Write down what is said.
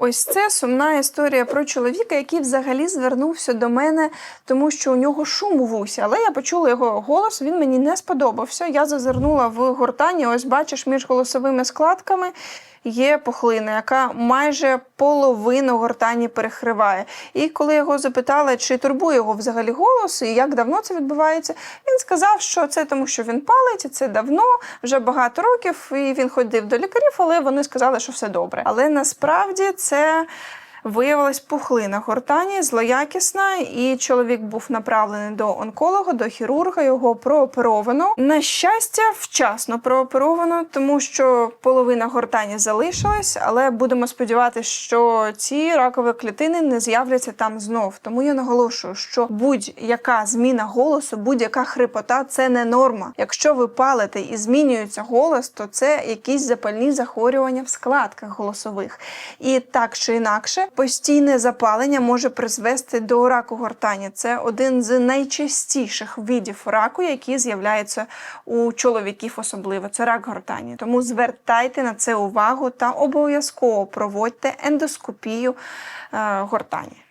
Ось це сумна історія про чоловіка, який взагалі звернувся до мене, тому що у нього шум у вусі. Але я почула його голос, він мені не сподобався. Я зазирнула в гортані. Ось бачиш, між голосовими складками є пухлина, яка майже половину гортані перекриває. І коли його запитали, чи турбує його взагалі голос, і як давно це відбувається, він сказав, що це тому, що він палить, і це давно, вже багато років, і він ходив до лікарів, але вони сказали, що все добре. Але насправді це. Виявилась пухлина гортані, злоякісна, і чоловік був направлений до онколога, до хірурга. Його прооперовано. На щастя, вчасно прооперовано, тому що половина гортані залишилась, але будемо сподіватися, що ці ракові клітини не з'являться там знов. Тому я наголошую, що будь-яка зміна голосу, будь-яка хрипота це не норма. Якщо ви палите і змінюється голос, то це якісь запальні захворювання в складках голосових. І так чи інакше, постійне запалення може призвести до раку гортані. Це один з найчастіших видів раку, які з'являються у чоловіків, особливо це рак гортані. Тому звертайте на це увагу та обов'язково проводьте ендоскопію е, гортані.